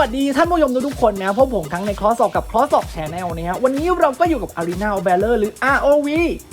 วัสดีท่านผู้ชมทุกคนนะพบผมทั้งในคอสอบกับคอสอบแชนแนลนะฮะวันนี้เราก็อยู่กับ Arena of Valor หรือ ROV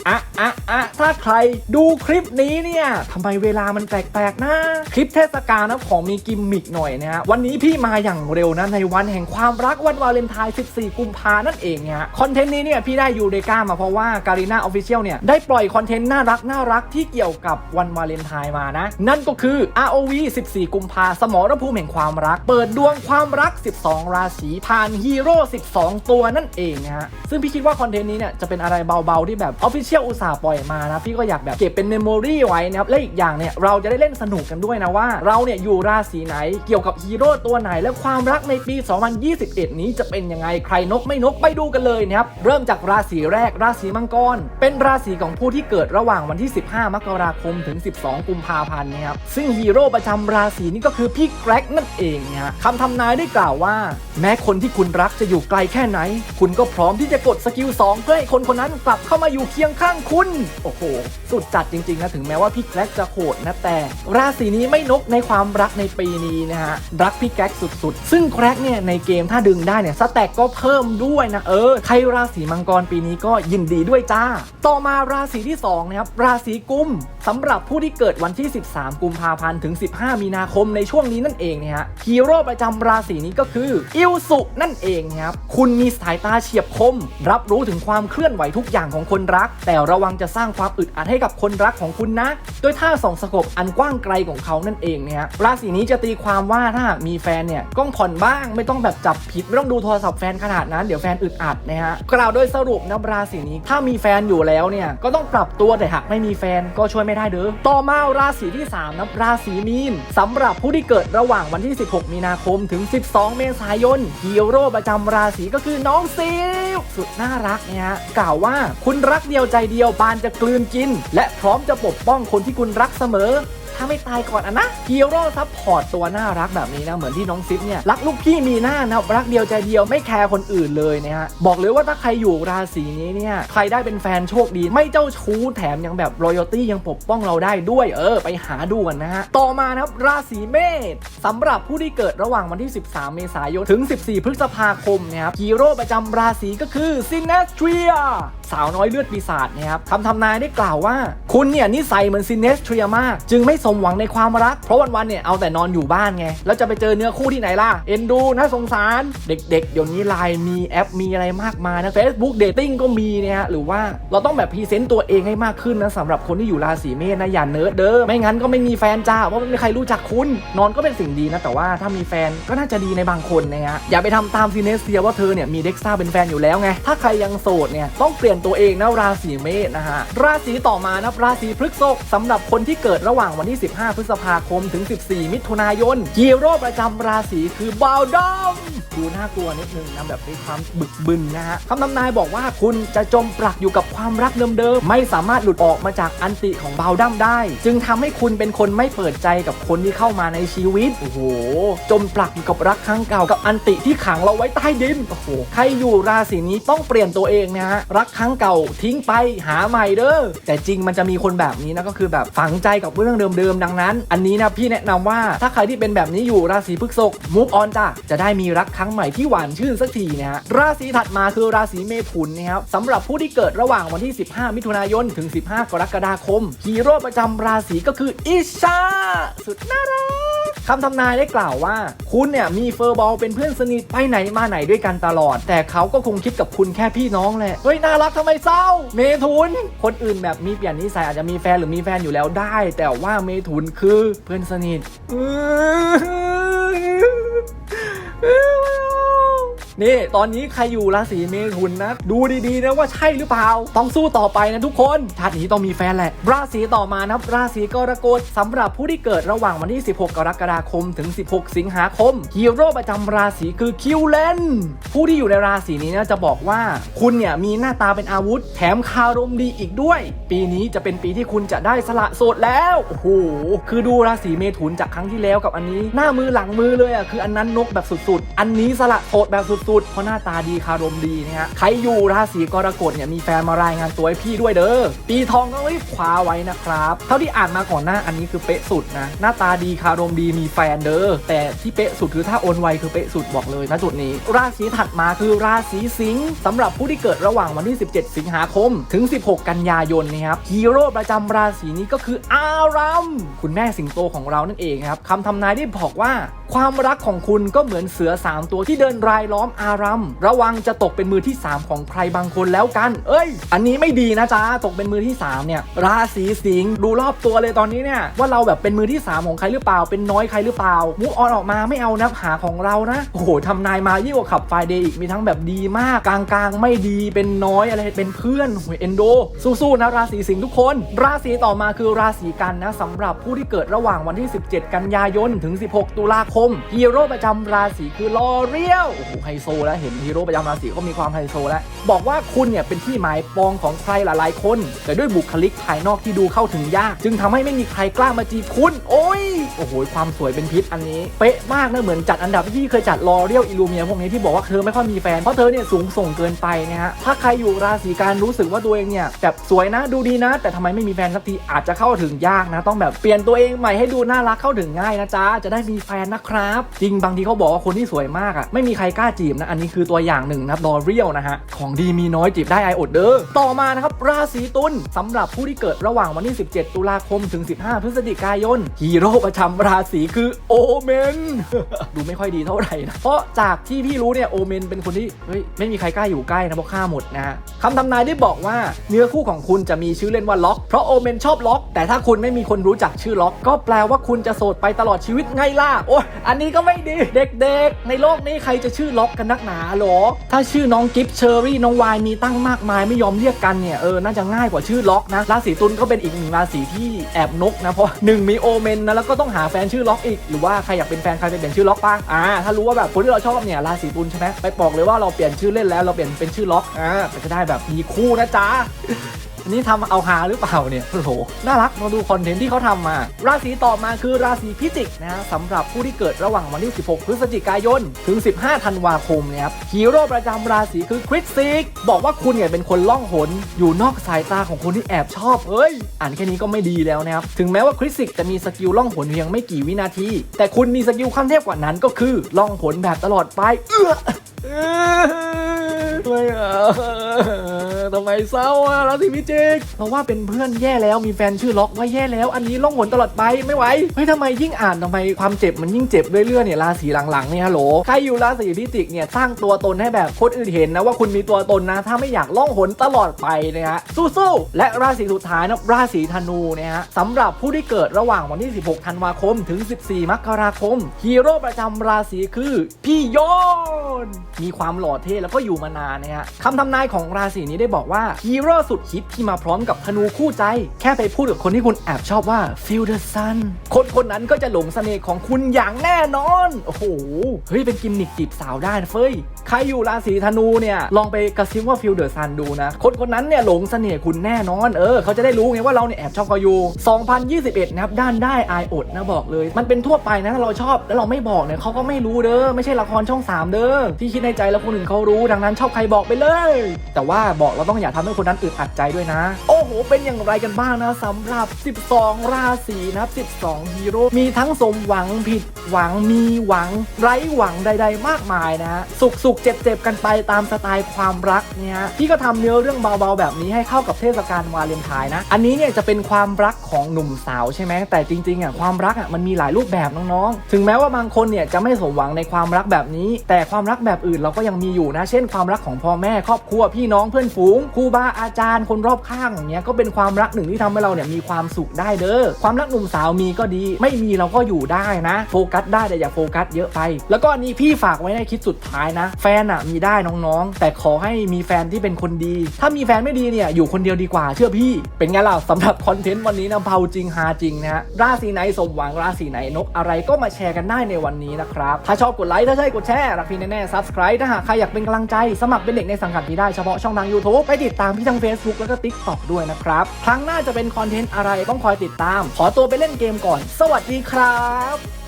อะอะอะถ้าใครดูคลิปนี้เนี่ยทำไมเวลามันแปลกๆนะ คลิปเทศกาลนะของมีกิมมิกหน่อยนะฮะวันนี้พี่มาอย่างเร็วนะในวันแห่งความรักวันวาเลนไทน์ 14 กุมภานั่นเองเนี่ยฮะคอนเทนต์นี้เนี่ยพี่ได้ยูเดก้ามาเพราะว่าการีนาออฟฟิเชียลเนี่ยได้ปล่อยคอนเทนต์น่ารักน่ารักที่เกี่ยวกับวันวาเลนไทน์มานะ นั่นก็คือ ROV 14 กุมภาสมรภูมิแห่งความรัก เปิดดวงความรัก 12 ราศีผ่านฮีโร่ 12 ตัวนั่นเองนะฮะ ซึ่งพี่คิดว่าคอนเทนต์นี้เนี่ยจะเป็นอะไรเบาๆ ที่แบบออฟฟิเชียลอุตส่าห์ปล่อยมานะ พี่ก็อยากแบบเก็บเป็นเมมโมรีไว้นะครับ และอีกอย่างเนี่ยเราจะได้เล่นสนุกกันด้วยนะว่า เราเนี่ยอยู่ราศีไหนเกี่ยวกับฮีโร่ตัวไหน และความรักในปี 2021 นี้จะเป็นยังไงใครนกไม่นกไปดูกันเลยนะครับเริ่มจากราศีแรกราศีมังกร เป็นราศีของผู้ที่เกิดระหว่างวันที่ 15 มกราคมถึง 12 กุมภาพันธ์นะครับซึ่งฮีโร่ประจำราศีนี้ก็คือพี่แกร็กนั่นเองนะฮะคำทำนายได้กล่าวว่า แม้คนที่คุณรักจะอยู่ไกลแค่ไหน คุณก็พร้อมที่จะกดสกิล2เพื่อให้คนคนนั้นกลับเข้ามาอยู่เคียงข้างคุณ โอ้โห สุดจัดจริงๆนะถึงแม้ว่าพี่แกร็กจะโหดนะแต่ ราศีนี้ไม่นกในความรักในปีนี้นะฮะรักพี่แกร็กสุดๆ ซึ่งแกร็กเนี่ยในเกมถ้าดึงได้เนี่ยสแต็กก็เพิ่มด้วยนะเออใครราศีมังกรปีนี้ก็ยินดีด้วยจ้า ต่อมาราศีที่2นะครับราศีกุมสำหรับผู้ที่เกิดวันที่ 13 กุมภาพันธ์ถึง 15 มีนาคมในช่วงนี้นั่นเองนะฮะฮีโร่ประจำราศีนี้ก็คืออิลสุนั่นเองครับคุณมีสายตาเฉียบคม รับรู้ถึงความเคลื่อนไหวทุกอย่างของคนรัก แต่ระวังจะสร้างความอึดอัดให้กับคนรักของคุณนะ โดยท่าส่องสกบอันกว้างไกลของเขานั่นเองนะฮะราศีนี้จะตีความว่าถ้าหากมีแฟนเนี่ยก็ผ่อนบ้างไม่ต้องแบบจับผิดไม่ต้องดูโทรศัพท์แฟนขนาดนั้นเดี๋ยวแฟนอึดอัดนะฮะกล่าวโดยสรุปนะราศีนี้ถ้ามีแฟนอยู่แล้วเนี่ยก็ต้องปรับตัวแต่หากไม่มีแฟนก็ช่วยไม่ได้เด้อต่อมาราศีที่3นะราศีมีนสำหรับผู้ที่เกิดระหว่างวันที่ 16 มีนาคมถึง12 เมษายนฮีโร่ประจำราศีก็คือน้องซิลสุดน่ารักเนี่ยฮะกล่าวว่าคุณรักเดียวใจเดียวบานจะกลืนกิน และพร้อมจะปกป้องคนที่คุณรักเสมอ ถ้าไม่ตายก่อนอะนะฮีโร่ซัพพอร์ตตัวน่ารักแบบนี้นะเหมือนที่น้องซิปเนี่ยรักลูกพี่มีหน้านะรักเดียวใจเดียวไม่แคร์คนอื่นเลยนะฮะบอกเลยว่าถ้าใครอยู่ราศีนี้เนี่ยใครได้เป็นแฟนโชคดีไม่เจ้าชู้แถมยังแบบรอยัลตี้ยังปกป้องเราได้ด้วยเออ ไปหาดูกันนะฮะต่อมานะครับราศีเมษสำหรับผู้ที่เกิดระหว่างวันที่ 13 เมษายนถึง 14 พฤษภาคมนะครับฮีโร่ประจำราศีก็คือซินเนสเทรีย สาวน้อยเลือดปีศาจนะครับคำทำนายได้กล่าวว่า คุณเนี่ยนิสัยเหมือนซินเนสเทรียมาก จึงไม่สมหวังในความรัก เพราะวันๆเนี่ยเอาแต่นอนอยู่บ้านไง แล้วจะไปเจอเนื้อคู่ที่ไหนล่ะ เอ็นดูน่าสงสาร เด็กๆ เดี๋ยวนี้ไลน์มีแอปมีอะไรมากมายนะ Facebook Dating ก็มีเนี่ยฮะหรือว่าเราต้องแบบพรีเซนต์ตัวเองให้มากขึ้นนะสำหรับคนที่อยู่ราศีเมษนะอย่าเนิร์ดเด้อไม่งั้นก็ไม่มีแฟนจ้าเพราะไม่มีใครรู้จักคุณนอนก็เป็นสิ่งดีนะแต่ว่าถ้ามีแฟนก็น่าจะดีในบางคนนะฮะอย่าไปทำตามซินเนสเทียว่าเธอเนี่ยมีเด็กซ่าเป็นแฟนอยู่แล้วไงถ้าใครยังโสดเนี่ยต้องเปลี่ยนตัวเองนะราศีเมษนะฮะราศีต่อมานะราศีพฤษภสำหรับคนที่เกิดระหว่างวันที่ 15 พฤษภาคมถึง 14 มิถุนายนฮีโร่ประจำราศีคือบาวดอมดูน่ากลัวนิดนึงนะแบบมีความบึกบึนนะฮะคำทำนายบอกว่าคุณจะจมปลักอยู่กับความรักเดิมๆไม่สามารถหลุดออกมาจากอันติของบาวดัมได้ จึงทำให้คุณเป็นคนไม่เปิดใจกับคนที่เข้ามาในชีวิตโอ้โหจมปลักอยู่กับรักครั้งเก่ากับอันติที่ขังเราไว้ใต้ดินโอ้โหใครอยู่ราศีนี้ต้องเปลี่ยนตัวเองนะฮะรักครั้งเก่าทิ้งไปหาใหม่เด้อแต่จริงมันจะมีคนแบบนี้นะก็คือแบบฝังใจกับเรื่องเดิมๆดังนั้น อันนี้นะพี่แนะนำว่าถ้าใครที่เป็นแบบนี้อยู่ราศีพฤษภมูฟออนจ้ะจะได้มีรักครั้งใหม่ที่หวานชื่นสักทีนะฮะราศีถัดมาคือราศีเมถุนนะครับสำหรับผู้ที่เกิดระหว่างวันที่ 15 มิถุนายนถึง 15 กรกฎาคมฮีโร่ประจำราศีก็คืออิชาสุดน่ารัก คำทำนายได้กล่าวว่า คุณเนี่ยมีเฟอร์บอลเป็นเพื่อนสนิทไปไหนมาไหนด้วยกันตลอด แต่เขาก็คงคิดกับคุณแค่พี่น้องแหละเฮ้ยน่ารักทำไมเศร้า เมทุน คนอื่นแบบมีเปลี่ยนนิสัยอาจจะมีแฟนหรือมีแฟนอยู่แล้วได้ แต่ว่าเมทุนคือเพื่อนสนิท นี่ตอนนี้ใครอยู่ราศีเมถุนนะ ดูดีๆนะว่าใช่หรือเปล่า ต้องสู้ต่อไปนะทุกคนชาตินี้ต้องมีแฟนแหละ ราศีต่อมานะราศีกรกฎสำหรับผู้ที่เกิดระหว่างวันที่ 16 กรกฎาคมถึง 16 สิงหาคมฮีโร่ประจำราศีคือคิวเลนผู้ที่อยู่ในราศีนี้นะจะบอกว่าคุณเนี่ยมีหน้าตาเป็นอาวุธ แถมคารมดีอีกด้วย ปีนี้จะเป็นปีที่คุณจะได้สละโสดแล้วโอ้โหคือดูราศีเมถุนจากครั้งที่แล้วกับอันนี้ หน้ามือหลังมือเลยอะคืออันนั้นนกแบบสุดๆ อันนี้สละโสดแบบสุดสุดเพราะหน้าตาดีคารมดีนะฮะ ใครอยู่ราศีกรกฎเนี่ยมีแฟนมารายงานตัวให้พี่ด้วยเด้อ ปีทองต้องรีบคว้าไว้นะครับ เท่าที่อ่านมาก่อนหน้าอันนี้คือเป๊ะสุดนะ หน้าตาดีคารมดีมีแฟนเด้อ แต่ที่เป๊ะสุดคือถ้าโอนไวคือเป๊ะสุดบอกเลยนะจุดนี้ ราศีถัดมาคือราศีสิงห์สำหรับผู้ที่เกิดระหว่างวันที่ 17 สิงหาคม ถึง 16 กันยายนนะครับ ฮีโร่ประจำราศีนี้ก็คืออาารัมคุณแม่สิงโตของเรานั่นเองครับคำทำนายได้บอกว่า ความรักของคุณก็เหมือนเสือสามตัวที่เดินรายล้อมอารัมระวังจะตกเป็นมือที่ 3 ของใครบางคนแล้วกัน เอ้ย อันนี้ไม่ดีนะจ๊ะตกเป็นมือที่ 3 เนี่ย ราศีสิงห์ดูรอบตัวเลยตอนนี้เนี่ยว่าเราแบบเป็นมือที่ 3 ของใครหรือเปล่า เป็นน้อยใครหรือเปล่ามูออนออกมาไม่เอานับหาของเรานะโอ้โหทำนายมายิ่งกว่าขับไฟเดย์อีกมีทั้งแบบดีมากกลางๆ ไม่ดีเป็นน้อยอะไรเป็นเพื่อนโอ้ยเอนโดสู้ๆนะราศีสิงห์ทุกคน ราศีต่อมาคือราศีกันนะสำหรับผู้ที่เกิดระหว่างวันที่ 17 กันยายนถึง 16 ตุลาคมฮีโร่ประจำราศีคือลอเรียลโอ้โหไฮโซแล้วเห็นฮีโร่ประจำราศีก็มีความไฮโซแล้วบอกว่าคุณเนี่ยเป็นที่หมายปองของใครหลายๆคน แต่ด้วยบุคลิกภายนอกที่ดูเข้าถึงยาก จึงทำให้ไม่มีใครกล้ามาจีบคุณ โอ้ยโอ้โหความสวยเป็นพิษอันนี้ เป๊ะมากนะเหมือนจัดอันดับที่พี่เคยจัดลอเรียลอิลูเมียพวกนี้ที่บอกว่าเธอไม่ค่อยมีแฟนเพราะเธอเนี่ยสูงส่งเกินไปนะฮะถ้าใครอยู่ราศีการรู้สึกว่าตัวเองเนี่ยแบบสวยนะดูดีนะ แต่ทำไมไม่มีแฟนสักทีอาจจะเข้าถึงยากนะ ต้องแบบเปลี่ยนตัวเองใหม่ให้ดูน่ารักเข้าถึงง่ายนะจ๊ะจะได้มีแฟนนะครับ จริงบางทีเขาบอกว่าคนที่สวยมากอะไม่มีใครกล้าจีบนะอันนี้คือตัวอย่างหนึ่งนะครับลอเรียลนะฮะของดีมีน้อยจีบได้ไออดเด้อต่อมานะครับราศีตุลสำหรับผู้ที่เกิดระหว่างวันที่ 17 ตุลาคมถึง 15 พฤศจิกายนฮีโร่ประจำราศีคือโอเมนดูไม่ค่อยดีเท่าไหร่นะเพราะจากที่พี่รู้เนี่ยโอเมนเป็นคนที่เฮ้ยไม่มีใครกล้าอยู่ใกล้นะเพราะฆ่าหมดนะฮะคำทำนายได้บอกว่าเนื้อคู่ของคุณจะมีชื่อเล่นว่าล็อก เพราะโอเมนชอบล็อก แต่ถ้าคุณไม่มีคนรู้จักชื่อล็อก ก็แปลว่าคุณจะโสดไปตลอดชีวิตไงล่ะ โอ้ยอันนี้ก็ไม่ดี เด็กๆ ในโลกนี้ใครจะชื่อล็อกกันนักหนาหรอ ถ้าชื่อน้องกิฟเชอรี่น้องวายมีตั้งมากมายไม่ยอมเรียกกันเนี่ยเออน่าจะง่ายกว่าชื่อล็อกนะราศีตุลก็เป็นอีกหนึ่งราศีที่แอบนกนะเพราะหนึ่งมีโอเมนนะแล้วก็ต้องหาแฟนชื่อล็อกอีก หรือว่าใครอยากเป็นแฟนใครไปเปลี่ยนชื่อล็อกป่ะอ่าถ้ารู้ว่าแบบคนที่เราชอบเนี่ยราศีตุลใช่ไหมไปบอกเลยว่าเราเปลี่ยนชื่อเล่นแล้วเราเปลี่ยนเป็นชื่อล็อกอ่าจะได้แบบมีคู่นะจ๊ะ อันนี้ทำเอาหาหรือเปล่าเนี่ยโอ้โหน่ารักมาดูคอนเทนต์ที่เขาทำมา ราศีต่อมาคือราศีพิจิกนะสำหรับผู้ที่เกิดระหว่างวันที่ 16 พฤศจิกายน ถึง 15 ธันวาคมเนี่ยครับฮีโร่ประจำราศีคือคริสซิก บอกว่าคุณเนี่ยเป็นคนล่องหน อยู่นอกสายตาของคนที่แอบชอบเฮ้ย อ่านแค่นี้ก็ไม่ดีแล้วนะครับ ถึงแม้ว่าคริสซิกจะมีสกิลล่องหนเพียงไม่กี่วินาที แต่คุณมีสกิลขั้นเทพกว่านั้นก็คือล่องหนแบบตลอดไป เอื้อเออ ทำไมอะทำไมเศร้าอะราศีพิจิก เพราะว่าเป็นเพื่อนแย่แล้วมีแฟนชื่อล็อกว่าแย่แล้ว อันนี้ล่องหนตลอดไปไม่ไหวเฮ้ยทำไมยิ่งอ่านทำไมความเจ็บมันยิ่งเจ็บเรื่อยๆเนี่ยราศีหลังๆเนี่ยฮัลโหลใครอยู่ราศีพิจิกเนี่ยสร้างตัวตนให้แบบคนอื่นเห็นนะว่าคุณมีตัวตนนะ ถ้าไม่อยากล่องหนตลอดไปนะฮะสู้ๆและราศีสุดท้ายนะราศีธนูเนี่ยฮะสำหรับผู้ที่เกิดระหว่างวันที่ 16 ธันวาคมถึง 14 มกราคมฮีโร่ประจำราศีคือพี่โยนมีความหล่อเท่แล้วก็อยู่มานานนะฮะคำทำนายของราศีนี้ได้บอกว่าฮีโร่สุดฮิตที่มาพร้อมกับธนูคู่ใจ แค่ไปพูดกับคนที่คุณแอบชอบว่า feel the sun คนคนนั้นก็จะหลงเสน่ห์ของคุณอย่างแน่นอน โอ้โห เฮ้ย เป็นกิมนิกจีบสาวได้นะเฟ้ย ใครอยู่ราศีธนูเนี่ย ลองไปกระซิบว่า feel the sun ดูนะ คนคนนั้นเนี่ยหลงเสน่ห์คุณแน่นอน เออ เขาจะได้รู้ไงว่าเราเนี่ยแอบชอบเขาอยู่ 2021 นะครับ ด้านได้อายอดนะบอกเลย มันเป็นทั่วไปนะถ้าเราชอบแล้วเราไม่บอกเนี่ยเขาก็ไม่รู้เด้อ ไม่ใช่ละครช่อง 3 เด้อ ที่คิดในใจแล้วคนอื่นเขารู้ ดังนั้นชอบใครบอกไปเลย แต่ว่าบอกเราต้องอย่าทำให้คนนั้นอึดอัดใจด้วยนะ โอ้โห เป็นอย่างไรกันบ้างนะสำหรับ 12 ราศีนะครับ12 ฮีโร่ มีทั้งสมหวังผิดหวังมีหวัง ไร้หวังใด ๆ มากมายนะ สุขสุขเจ็บเจ็บๆกันไปตามสไตล์ความรักเนี่ยพี่ก็ทำเนื้อเรื่องเบาๆ แบบนี้ให้เข้ากับเทศกาลวาเลนไทน์นะ อันนี้เนี่ยจะเป็นความรักของหนุ่มสาวใช่ไหมแต่จริงๆอะความรักอะมันมีหลายรูปแบบน้องๆ ถึงแม้ว่าบางคนเนี่ยจะไม่สมหวังในความรักแบบนี้ แต่ความรักแบบอื่นเราก็ยังมีอยู่นะ เช่นความรักของพ่อแม่ครอบครัวพี่น้องเพื่อนฝูงครูบาอาจารย์คนรอบข้างอย่างเงี้ยก็เป็นความรักหนึ่งที่ทำให้เราเนี่ยมีความสุขได้เด้อความรักหนุ่มสาวมีก็ดี ไม่มีเราก็อยู่ได้นะ โฟกัสได้แต่อย่าโฟกัสเยอะไป แล้วก็อันนี้พี่ฝากไว้ในคลิปสุดท้ายนะ แฟนอะมีได้น้องๆ แต่ขอให้มีแฟนที่เป็นคนดี ถ้ามีแฟนไม่ดีเนี่ยอยู่คนเดียวดีกว่าเชื่อพี่ เป็นไงล่ะสำหรับคอนเทนต์วันนี้นะเบาจริงฮาจริงนะฮะราศีไหนสมหวังราศีไหนนกอะไรก็มาแชร์กันได้ในวันนี้นะครับถ้าชอบกดไลค์ถ้าใช่กดแชร์รักพี่แน่ๆ subscribe ถ้าหากใครอยากเป็นกำลังใจสมัครเป็นเด็กในสังกัดพี่ได้เฉพาะช่องทาง YouTube ไปติดตามพี่ทาง Facebook แล้วก็ TikTok ด้วยนะครับ ครั้งหน้าจะเป็นคอนเทนต์อะไรต้องคอยติดตาม ขอตัวไปเล่นเกมก่อน สวัสดีครับ